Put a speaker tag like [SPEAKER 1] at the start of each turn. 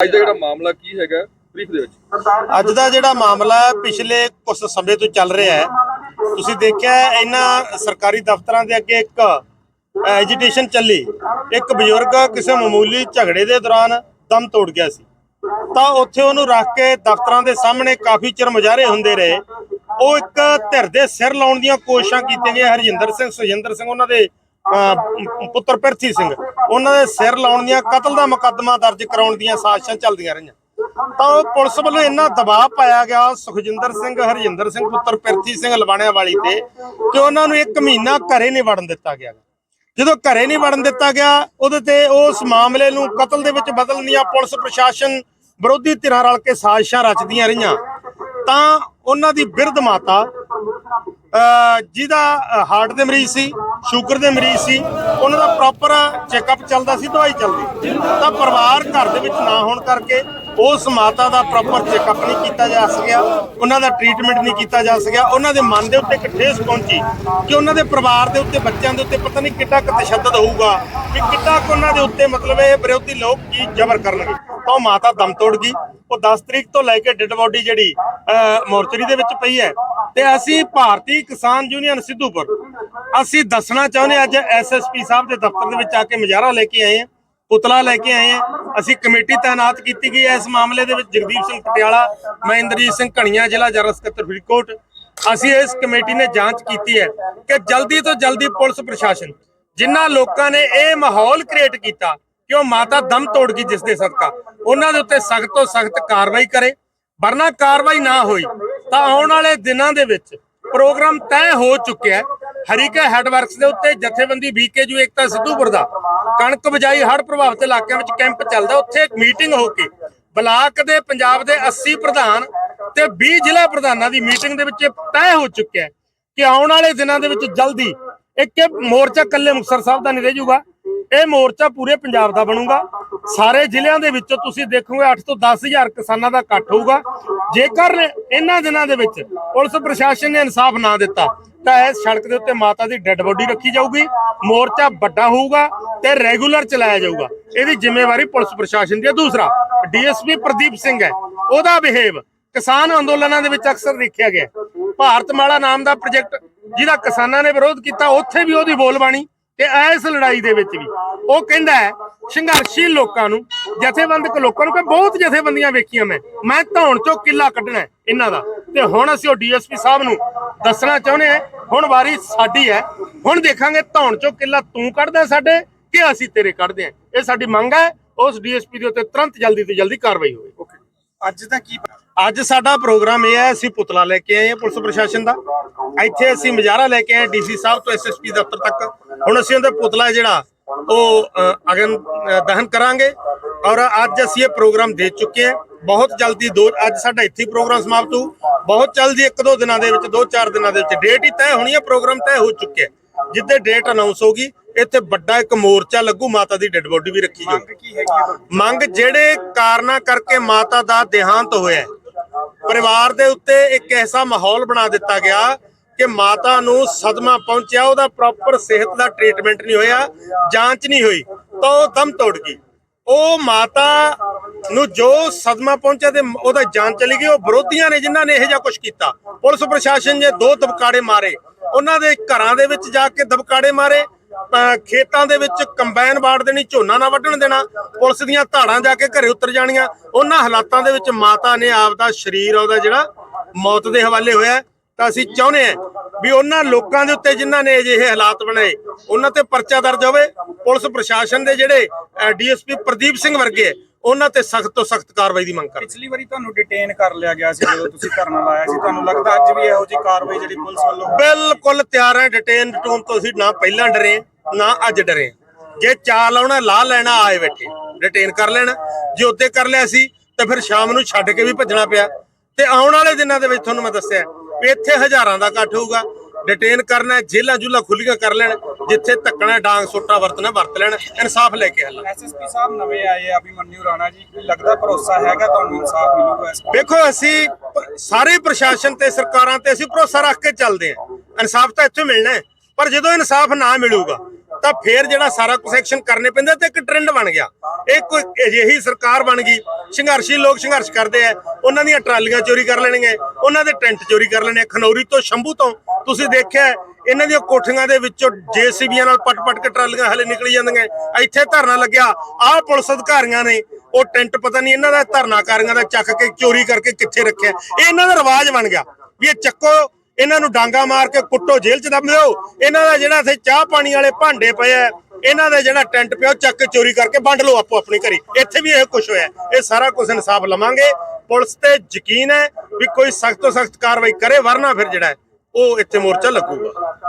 [SPEAKER 1] ਅੱਜ ਦਾ ਜਿਹੜਾ ਮਾਮਲਾ ਕੀ ਹੈਗਾ ਬਰੀਫ ਦੇ ਵਿੱਚ।
[SPEAKER 2] ਅੱਜ ਦਾ ਜਿਹੜਾ ਮਾਮਲਾ ਪਿਛਲੇ ਕੁਝ ਸਮੇਂ ਤੋਂ ਚੱਲ ਰਿਹਾ ਹੈ। ਤੁਸੀਂ ਦੇਖਿਆ ਇਹਨਾਂ ਸਰਕਾਰੀ ਦਫ਼ਤਰਾਂ ਦੇ ਅੱਗੇ ਇੱਕ ਐਜੀਟੇਸ਼ਨ ਚੱਲੀ। ਇੱਕ ਬਜ਼ੁਰਗ ਕਿਸੇ ਮਾਮੂਲੀ ਝਗੜੇ ਦੇ ਦੌਰਾਨ ਦਮ ਤੋੜ ਗਿਆ ਸੀ। ਤਾਂ ਉੱਥੇ ਉਹਨੂੰ ਰੱਖ ਕੇ ਦਫ਼ਤਰਾਂ ਦੇ ਸਾਹਮਣੇ ਕਾਫੀ ਚਿਰ ਮੁਜ਼ਾਹਰੇ ਹੁੰਦੇ ਰਹੇ। ਉਹ ਇੱਕ ਧਿਰ ਦੇ ਸਿਰ ਲਾਉਣ ਦੀਆਂ ਕੋਸ਼ਿਸ਼ਾਂ ਕੀਤੀਆਂ ਗਈਆਂ। ਹਰਜਿੰਦਰ ਸਿੰਘ, ਸੁਜਿੰਦਰ ਸਿੰਘ, ਉਹਨਾਂ ਦੇ ਪੁੱਤਰ ਪਿਰਥੀ ਸਿੰਘ। ਉਹਨਾਂ ਦੇ ਸਿਰ ਲਾਉਣ ਦੀਆਂ ਕਤਲ ਦਾ ਮੁਕੱਦਮਾ ਦਰਜ ਕਰਾਉਣ ਦੀਆਂ ਸਾਜ਼ਿਸ਼ਾਂ ਚੱਲਦੀਆਂ ਰਹੀਆਂ। ਤਾਂ ਪੁਲਿਸ ਵੱਲੋਂ ਇੰਨਾ ਦਬਾਅ ਪਾਇਆ ਗਿਆ ਸੁਖਜਿੰਦਰ ਸਿੰਘ, ਹਰਜਿੰਦਰ ਸਿੰਘ, ਪੁੱਤਰ ਪਿਰਥੀ ਸਿੰਘ ਲਵਾਣਿਆਂ ਵਾਲੀ ਤੇ ਕਿ ਉਹਨਾਂ ਨੂੰ ਇੱਕ ਮਹੀਨਾ ਘਰੇ ਨਹੀਂ ਵੜਨ ਦਿੱਤਾ ਗਿਆ। ਜਦੋਂ ਘਰੇ ਨਹੀਂ ਵੜਨ ਦਿੱਤਾ ਗਿਆ, ਉਹਦੇ ਤੇ ਉਸ ਮਾਮਲੇ ਨੂੰ ਕਤਲ ਦੇ ਵਿੱਚ ਬਦਲਣ ਦੀਆਂ ਪੁਲਿਸ ਪ੍ਰਸ਼ਾਸਨ ਵਿਰੋਧੀ ਧਿਰਾਂ ਰਲ ਕੇ ਸਾਜ਼ਿਸ਼ਾਂ ਰਚਦੀਆਂ ਰਹੀਆਂ। ਤਾਂ ਉਹਨਾਂ ਦੀ ਬਿਰਧ ਮਾਤਾ ਜਿਹਦਾ ਹਾਰਟ ਦੇ ਮਰੀਜ਼ ਸੀ ਸ਼ੂਗਰ ਦੇ ਮਰੀਜ਼ ਸੀ ਉਹਨਾਂ ਦਾ ਪ੍ਰੋਪਰ ਚੈੱਕਅਪ ਚੱਲਦਾ ਸੀ ਦਵਾਈ ਚੱਲਦੀ। ਤਾਂ ਪਰਿਵਾਰ ਘਰ ਦੇ ਵਿੱਚ ਨਾ ਹੋਣ ਕਰਕੇ ਉਸ ਮਾਤਾ ਦਾ ਪ੍ਰੋਪਰ ਚੈੱਕਅਪ ਨਹੀਂ ਕੀਤਾ ਜਾ ਸਕਿਆ ਉਹਨਾਂ ਦਾ ਟ੍ਰੀਟਮੈਂਟ ਨਹੀਂ ਕੀਤਾ ਜਾ ਸਕਿਆ ਉਹਨਾਂ ਦੇ ਮਨ ਦੇ ਉੱਤੇ ਇੱਕ ਠੇਸ ਪਹੁੰਚੀ ਕਿ ਉਹਨਾਂ ਦੇ ਪਰਿਵਾਰ ਦੇ ਉੱਤੇ ਬੱਚਿਆਂ ਦੇ ਉੱਤੇ ਪਤਾ ਨਹੀਂ ਕਿੱਡਾ ਕੁ ਤਸ਼ੱਦਦ ਹੋਊਗਾ ਕਿ ਕਿੱਡਾ ਕੁ ਉਹਨਾਂ ਦੇ ਉੱਤੇ ਮਤਲਬ ਇਹ ਵਿਰੋਧੀ ਲੋਕ ਕੀ ਜ਼ਬਰ ਕਰਨਗੇ। ਤਾਂ ਉਹ ਮਾਤਾ ਦਮ ਤੋੜ ਗਈ ਉਹ 10 ਤਰੀਕ ਤੋਂ ਲੈ ਕੇ ਡੈੱਡ ਬੋਡੀ ਜਿਹੜੀ ਅਹ, ਮੋਰਚਰੀ ਦੇ ਵਿੱਚ ਪਈ ਹੈ ਤੇ ਅਸੀਂ ਭਾਰਤੀ ਕਿਸਾਨ ਯੂਨੀਅਨ ਸਿੱਧੂਪੁਰ, ਅਸੀਂ ਦੱਸਣਾ ਚਾਹੁੰਦੇ ਹਾਂ ਅੱਜ ਐਸਐਸਪੀ ਸਾਹਿਬ ਦੇ ਦਫ਼ਤਰ ਦੇ ਵਿੱਚ ਆ ਕੇ ਮੁਜ਼ਾਹਰਾ ਲੈ ਕੇ ਆਏ ਹਾਂ, ਪੁਤਲਾ ਲੈ ਕੇ ਆਏ ਹਾਂ। ਅਸੀਂ ਕਮੇਟੀ ਤਾਇਨਾਤ ਕੀਤੀ ਗਈ ਹੈ ਇਸ ਮਾਮਲੇ ਦੇ ਵਿੱਚ, ਜਗਦੀਪ ਸਿੰਘ ਪਟਿਆਲਾ, ਮਹਿੰਦਰਜੀਤ ਸਿੰਘ ਘਣੀਆਂ, ਜ਼ਿਲ੍ਹਾ ਜਨਰਲ ਸਕੱਤਰ ਫਰੀਦਕੋਟ। ਅਸੀਂ ਇਸ ਕਮੇਟੀ ਨੇ ਜਾਂਚ ਕੀਤੀ ਹੈ ਕਿ ਜਲਦੀ ਤੋਂ ਜਲਦੀ ਪੁਲਿਸ ਪ੍ਰਸ਼ਾਸਨ, ਜਿਨ੍ਹਾਂ ਲੋਕਾਂ ਨੇ ਇਹ ਮਾਹੌਲ ਕ੍ਰੀਏਟ ਕੀਤਾ ਕਿ ਉਹ ਮਾਤਾ ਦਮ ਤੋੜ ਗਈ ਜਿਸ ਦੇ ਸਦਕਾ, ਉਹਨਾਂ ਦੇ ਉੱਤੇ ਸਖਤ ਤੋਂ ਸਖਤ ਕਾਰਵਾਈ ਕਰੇ। ਵਰਨਾ ਕਾਰਵਾਈ ਨਾ ਹੋਈ ਤਾਂ ਆਉਣ ਵਾਲੇ ਦਿਨਾਂ ਦੇ ਵਿੱਚ ਪ੍ਰੋਗਰਾਮ ਤੈਅ ਹੋ ਚੁੱਕਿਆ ਹਰੀਕਾ ਹੈਡਵਰਕਸ ਦੇ ਉੱਤੇ ਜਥੇਬੰਦੀ ਬੀਕੇਯੂ ਏਕਤਾ ਸਿੱਧੂਪੁਰ ਦਾ ਕਣਕ ਬਜਾਈ ਹੜ੍ਹ ਪ੍ਰਭਾਵਿਤ ਇਲਾਕਿਆਂ ਵਿੱਚ ਕੈਂਪ ਚੱਲਦਾ ਉੱਥੇ ਇੱਕ ਮੀਟਿੰਗ ਹੋ ਕੇ ਬਲਾਕ ਦੇ ਪੰਜਾਬ ਦੇ 80 ਪ੍ਰਧਾਨ ਤੇ 20 ਜ਼ਿਲ੍ਹਾ ਪ੍ਰਧਾਨਾਂ ਦੀ ਮੀਟਿੰਗ ਦੇ ਵਿੱਚ ਤੈਅ ਹੋ ਚੁੱਕਿਆ ਕਿ ਆਉਣ ਵਾਲੇ ਦਿਨਾਂ ਦੇ ਵਿੱਚ ਜਲਦੀ ਇੱਕ ਮੋਰਚਾ ਕੱਲੇ ਮੁਕਤਸਰ ਸਾਹਿਬ ਦਾ ਨਹੀਂ ਰਹਿ ਜਾਊਗਾ ਇਹ ਮੋਰਚਾ ਪੂਰੇ ਪੰਜਾਬ ਦਾ ਬਣੂਗਾ। ਸਾਰੇ ਜ਼ਿਲ੍ਹਿਆਂ ਦੇ ਵਿੱਚੋਂ ਤੁਸੀਂ ਦੇਖੋਗੇ 8 ਤੋਂ 10000 ਕਿਸਾਨਾਂ ਦਾ ਇਕੱਠ ਹੋਊਗਾ। ਜੇਕਰ ਇਹਨਾਂ ਦਿਨਾਂ ਦੇ ਵਿੱਚ ਪੁਲਿਸ ਪ੍ਰਸ਼ਾਸਨ ਨੇ ਇਨਸਾਫ ਨਾ ਦਿੱਤਾ, ਤਾਂ ਇਸ ਸੜਕ ਦੇ ਉੱਤੇ ਮਾਤਾ ਦੀ ਡੈੱਡ ਬੋਡੀ ਰੱਖੀ ਜਾਊਗੀ। ਮੋਰਚਾ ਵੱਡਾ ਹੋਊਗਾ ਤੇ ਰੈਗੂਲਰ ਚਲਾਇਆ ਜਾਊਗਾ। ਇਹਦੀ ਜ਼ਿੰਮੇਵਾਰੀ ਪੁਲਿਸ ਪ੍ਰਸ਼ਾਸਨ ਦੀ ਹੈ। ਦੂਸਰਾ, ਡੀਐਸਪੀ ਪ੍ਰਦੀਪ ਸਿੰਘ ਹੈ। ਉਹਦਾ ਬਿਹੇਵ ਕਿਸਾਨ ਅੰਦੋਲਨਾਂ ਦੇ ਵਿੱਚ ਅਕਸਰ ਦੇਖਿਆ ਗਿਆ। ਭਾਰਤ ਮਾਲਾ ਨਾਮ ਦਾ ਪ੍ਰੋਜੈਕਟ ਜਿਹਦਾ ਕਿਸਾਨਾਂ ਨੇ ਵਿਰੋਧ ਕੀਤਾ, ਉੱਥੇ ਵੀ ਉਹਦੀ ਬੋਲਬਾਣੀ ਤੇ ਇਸ ਲੜਾਈ ਦੇ ਵਿੱਚ ਵੀ ਉਹ ਕਹਿੰਦਾ ਹੈ, ਸੰਘਰਸ਼ੀਲ ਲੋਕਾਂ ਨੂੰ, ਜਥੇਬੰਦਕ ਲੋਕਾਂ ਨੂੰ ਕਿ ਬਹੁਤ ਜਥੇਬੰਦੀਆਂ ਵੇਖੀਆਂ ਮੈਂ ਮੈਂ ਧੌਣ ਚੋਂ ਕਿੱਲਾ ਕੱਢਣਾ ਇਹਨਾਂ ਦਾ। ਤੇ ਹੁਣ ਅਸੀਂ ਉਹ ਡੀਐਸਪੀ ਸਾਹਿਬ ਨੂੰ ਦੱਸਣਾ ਚਾਹੁੰਦੇ ਹਾਂ, ਹੁਣ ਵਾਰੀ ਸਾਡੀ ਹੈ, ਹੁਣ ਦੇਖਾਂਗੇ ਧੌਣ ਚੋਂ ਕਿੱਲਾ ਤੂੰ ਕੱਢਦਾ ਸਾਡੇ ਕਿ ਅਸੀਂ ਤੇਰੇ ਕੱਢਦੇ ਹਾਂ। ਇਹ ਸਾਡੀ ਮੰਗ ਹੈ, ਉਸ ਡੀਐਸਪੀ ਦੇ ਉੱਤੇ ਤੁਰੰਤ ਜਲਦੀ ਤੋਂ ਜਲਦੀ ਕਾਰਵਾਈ ਹੋਵੇ।
[SPEAKER 1] ਅੱਜ ਤਾਂ ਕੀ
[SPEAKER 2] ਅੱਜ ਸਾਡਾ ਪ੍ਰੋਗਰਾਮ ਇਹ ਹੈ ਅਸੀਂ ਪੁਤਲਾ ਲੈ ਕੇ ਆਏ ਹਾਂ ਪੁਲਿਸ ਪ੍ਰਸ਼ਾਸਨ ਦਾ। ਇੱਥੇ ਅਸੀਂ ਮਜ਼ਾਰਾ ਲੈ ਕੇ ਆਏ ਡੀਸੀ ਸਾਹਿਬ ਤੋਂ ਐਸਐਸਪੀ ਦਫ਼ਤਰ ਤੱਕ। ਹੁਣ ਅਸੀਂ ਉਹਦਾ ਪੁਤਲਾ ਜਿਹੜਾ ਉਹ ਅਗਨ ਦਹਨ ਕਰਾਂਗੇ। ਔਰ ਅੱਜ ਅਸੀਂ ਇਹ ਪ੍ਰੋਗਰਾਮ ਦੇ ਚੁੱਕੇ ਹਾਂ। ਬਹੁਤ ਜਲਦੀ ਦੋ ਅੱਜ ਸਾਡਾ ਇੱਥੇ ਹੀ ਪ੍ਰੋਗਰਾਮ ਸਮਾਪਤ ਹੋ ਬਹੁਤ ਜਲਦੀ ਇੱਕ ਦੋ ਦਿਨਾਂ ਦੇ ਵਿੱਚ ਦੋ ਚਾਰ ਦਿਨਾਂ ਦੇ ਵਿੱਚ ਡੇਟ ਹੀ ਤੈਅ ਹੋਣੀ ਹੈ ਪ੍ਰੋਗਰਾਮ ਤੈਅ ਹੋ ਚੁੱਕਿਆ ਹੈ। ਜਿੱਦੇ ਡੇਟ ਅਨਾਉਂਸ ਹੋਗੀ ਇੱਥੇ ਵੱਡਾ ਇੱਕ ਮੋਰਚਾ ਲੱਗੂ ਮਾਤਾ ਦੀ ਡੈੱਡ ਬੋਡੀ ਵੀ ਰੱਖੀ ਜਾਊਗੀ? ਮੰਗ ਜਿਹੜੇ ਕਾਰਨਾਂ ਕਰਕੇ ਮਾਤਾ ਦਾ ਦੇਹਾਂਤ ਹੋਇਆ ਪਰਿਵਾਰ ਦੇ ਉੱਤੇ ਇੱਕ ਐਸਾ ਮਾਹੌਲ ਬਣਾ ਦਿੱਤਾ ਗਿਆ ਕਿ ਮਾਤਾ ਨੂੰ ਸਦਮਾ ਪਹੁੰਚਿਆ, ਉਹਦਾ ਪ੍ਰੋਪਰ ਸਿਹਤ ਦਾ ਟ੍ਰੀਟਮੈਂਟ ਨਹੀਂ ਹੋਇਆ, ਜਾਂਚ ਨਹੀਂ ਹੋਈ, ਤਾਂ ਉਹ ਦਮ ਤੋੜ ਗਈ। ਉਹ ਮਾਤਾ ਨੂੰ ਜੋ ਸਦਮਾ ਪਹੁੰਚਿਆ ਤੇ ਉਹਦਾ ਜਾਨ ਚਲੀ ਗਈ, ਉਹ ਵਿਰੋਧੀਆਂ ਨੇ ਜਿਨ੍ਹਾਂ ਨੇ ਇਹੋ ਜਿਹਾ ਕੁਝ ਕੀਤਾ, ਪੁਲਿਸ ਪ੍ਰਸ਼ਾਸਨ ਨੇ ਦੋ ਦਬਕਾੜੇ ਮਾਰੇ, ਉਹਨਾਂ ਦੇ ਘਰਾਂ ਦੇ ਵਿੱਚ ਜਾ ਕੇ ਦਬਕਾੜੇ ਮਾਰੇ ਖੇਤਾਂ ਦੇ ਵਿੱਚ ਕੰਬਾਈਨ ਬਾੜ ਦੇਣੀ ਝੋਨਾ ਨਾ ਵੱਢਣ ਦੇਣਾ ਪੁਲਿਸ ਦੀਆਂ ਧਾੜਾਂ ਜਾ ਕੇ ਘਰੇ ਉਤਰ ਜਾਣੀਆਂ। ਉਹਨਾਂ ਹਾਲਾਤਾਂ ਦੇ ਵਿੱਚ ਮਾਤਾ ਨੇ ਆਪਦਾ ਸਰੀਰ ਉਹਦਾ ਜਿਹੜਾ ਮੌਤ ਦੇ ਹਵਾਲੇ ਹੋਇਆ। ਤਾਂ ਅਸੀਂ ਚਾਹੁੰਦੇ ਹਾਂ ਵੀ ਉਹਨਾਂ ਲੋਕਾਂ ਦੇ ਉੱਤੇ ਜਿਨ੍ਹਾਂ ਨੇ ਅਜਿਹੇ ਹਾਲਾਤ ਬਣਾਏ ਉਹਨਾਂ ਤੇ ਪਰਚਾ ਦਰਜ ਹੋਵੇ। ਪੁਲਿਸ ਪ੍ਰਸ਼ਾਸਨ ਦੇ ਜਿਹੜੇ ਡੀਐਸਪੀ ਪ੍ਰਦੀਪ ਸਿੰਘ ਵਰਗੇ ਉਹਨਾਂ ਤੇ ਸਖਤ ਤੋਂ ਸਖਤ ਕਾਰਵਾਈ ਦੀ ਮੰਗ ਕਰਦੇ
[SPEAKER 3] ਪਿਛਲੀ ਵਾਰੀ ਤੁਹਾਨੂੰ ਡਿਟੇਨ ਕਰ ਲਿਆ ਗਿਆ ਸੀ ਜਦੋਂ ਤੁਸੀਂ ਧਰਨਾ ਲਾਇਆ ਸੀ। ਤੁਹਾਨੂੰ ਲੱਗਦਾ ਅੱਜ ਵੀ ਇਹੋ ਜਿਹੀ ਕਾਰਵਾਈ ਜਿਹੜੀ ਪੁਲਿਸ ਵੱਲੋਂ
[SPEAKER 2] ਬਿਲਕੁਲ ਤਿਆਰ ਹੈ ਡਿਟੇਨ ਟੂਨ ਤੋਂ ਅਸੀਂ ਨਾ ਪਹਿਲਾਂ ਡਰੇ ਨਾ ਅੱਜ ਡਰੇ। ਜੇ ਚਾਲ ਆਉਣਾ ਲਾ ਲੈਣਾ ਆਏ ਬੈਠੇ। ਡਿਟੇਨ ਕਰ ਲੈਣਾ। ਜੇ ਉੱਤੇ ਕਰ ਲਿਆ ਸੀ ਤਾਂ ਫਿਰ ਸ਼ਾਮ ਨੂੰ ਛੱਡ ਕੇ ਵੀ ਭੱਜਣਾ ਪਿਆ। ਤੇ ਆਉਣ ਵਾਲੇ ਦਿਨਾਂ ਦੇ ਵਿੱਚ ਤੁਹਾਨੂੰ ਮੈਂ ਦੱਸਿਆ ਵੀ ਇੱਥੇ ਹਜ਼ਾਰਾਂ ਦਾ ਇਕੱਠ ਹੋਊਗਾ। ਡਿਟੇਨ ਕਰਨਾ ਜੇਲਾ ਜੁਲਾ ਖੁੱਲੀਆਂ ਕਰ ਲੈਣ ਜਿੱਥੇ ਧੱਕਣਾ ਡਾਂਗ ਸੁੱਟਾ ਵਰਤਣਾ ਵਰਤ ਲੈਣ ਇਨਸਾਫ ਲੈ ਕੇ ਹੱਲ।
[SPEAKER 3] ਐਸਐਸਪੀ ਸਾਹਿਬ ਨਵੇਂ ਆਏ ਆ ਅਭਿਮਨਿਊ ਰਾਣਾ ਜੀ ਲੱਗਦਾ ਭਰੋਸਾ ਹੈਗਾ ਤੁਹਾਨੂੰ ਇਨਸਾਫ ਮਿਲੂਗਾ ਇਸ
[SPEAKER 2] ਵੇਖੋ ਅਸੀਂ ਸਾਰੇ ਪ੍ਰਸ਼ਾਸਨ ਤੇ ਸਰਕਾਰਾਂ ਤੇ ਅਸੀਂ ਭਰੋਸਾ ਰੱਖ ਕੇ ਚੱਲਦੇ ਹਾਂ। ਇਨਸਾਫ ਤਾਂ ਇੱਥੇ ਮਿਲਣਾ ਹੈ ਪਰ ਜਦੋਂ ਇਨਸਾਫ ਨਾ ਮਿਲੂਗਾ ਤਾਂ ਫੇਰ ਜਿਹੜਾ ਸਾਰਾ ਕੁਝ ਐਕਸ਼ਨ ਕਰਨੇ ਪੈਂਦੇ ਤੇ ਇੱਕ ਟ੍ਰੈਂਡ ਬਣ ਗਿਆ। ਇਹ ਕੋਈ ਅਜਿਹੀ ਸਰਕਾਰ ਬਣ ਗਈ, ਸੰਘਰਸ਼ੀ ਲੋਕ ਸੰਘਰਸ਼ ਕਰਦੇ ਆ, ਉਹਨਾਂ ਦੀਆਂ ਟਰਾਲੀਆਂ ਚੋਰੀ ਕਰ ਲੈਣਗੇ, ਉਹਨਾਂ ਦੇ ਟੈਂਟ ਚੋਰੀ ਕਰ ਲੈਣੇ ਖਨੌਰੀ ਤੋਂ ਸ਼ੰਭੂ ਤੋਂ। ਤੁਸੀਂ ਦੇਖਿਆ, ਇਹਨਾਂ ਦੀਆਂ ਕੋਠੀਆਂ ਦੇ ਵਿੱਚੋਂ ਜੇਸੀਬੀਆਂ ਨਾਲ ਪਟ-ਪਟ ਕੇ ਟਰਾਲੀਆਂ ਹਲੇ ਨਿਕਲੀ ਜਾਂਦੀਆਂ। ਇੱਥੇ ਧਰਨਾ ਲੱਗਿਆ, ਆਹ ਪੁਲਿਸ ਅਧਿਕਾਰੀਆਂ ਨੇ, ਉਹ ਟੈਂਟ ਪਤਾ ਨਹੀਂ ਇਹਨਾਂ ਦਾ ਧਰਨਾਕਾਰੀਆਂ ਦਾ ਚੱਕ ਕੇ, ਚੋਰੀ ਕਰਕੇ ਕਿੱਥੇ ਰੱਖਿਆ। ਇਹ ਇਹਨਾਂ ਦਾ ਰਿਵਾਜ ਬਣ ਗਿਆ, ਵੀ ਇਹ ਚੱਕੋ ਇਹਨਾਂ ਨੂੰ ਡਾਂਗਾ ਮਾਰ ਕੇ ਕੁੱਟੋ, ਜੇਲ੍ਹ 'ਚ ਦੱਬ ਦਿਓ ਇਹਨਾਂ ਦਾ ਜਿਹੜਾ ਇੱਥੇ ਚਾਹ ਪਾਣੀ ਵਾਲੇ ਭਾਂਡੇ ਪਏ ਆ, ਇਹਨਾਂ ਦਾ ਜਿਹੜਾ ਟੈਂਟ ਪਿਆ ਚੱਕ ਕੇ ਚੋਰੀ ਕਰਕੇ ਵੰਡ ਲਓ ਆਪੋ ਆਪਣੇ ਘਰੇ। ਇੱਥੇ ਵੀ ਇਹ ਕੁਝ ਹੋਇਆ। ਇਹ ਸਾਰਾ ਕੁਝ ਇਨਸਾਫ ਲਵਾਂਗੇ। ਪੁਲਿਸ ਤੇ ਯਕੀਨ ਹੈ ਵੀ ਕੋਈ ਸਖਤ ਤੋਂ ਸਖਤ ਕਾਰਵਾਈ ਕਰੇ, ਵਰਨਾ ਫਿਰ ਜਿਹੜਾ ਉਹ ਇੱਥੇ ਮੋਰਚਾ ਲੱਗੂਗਾ।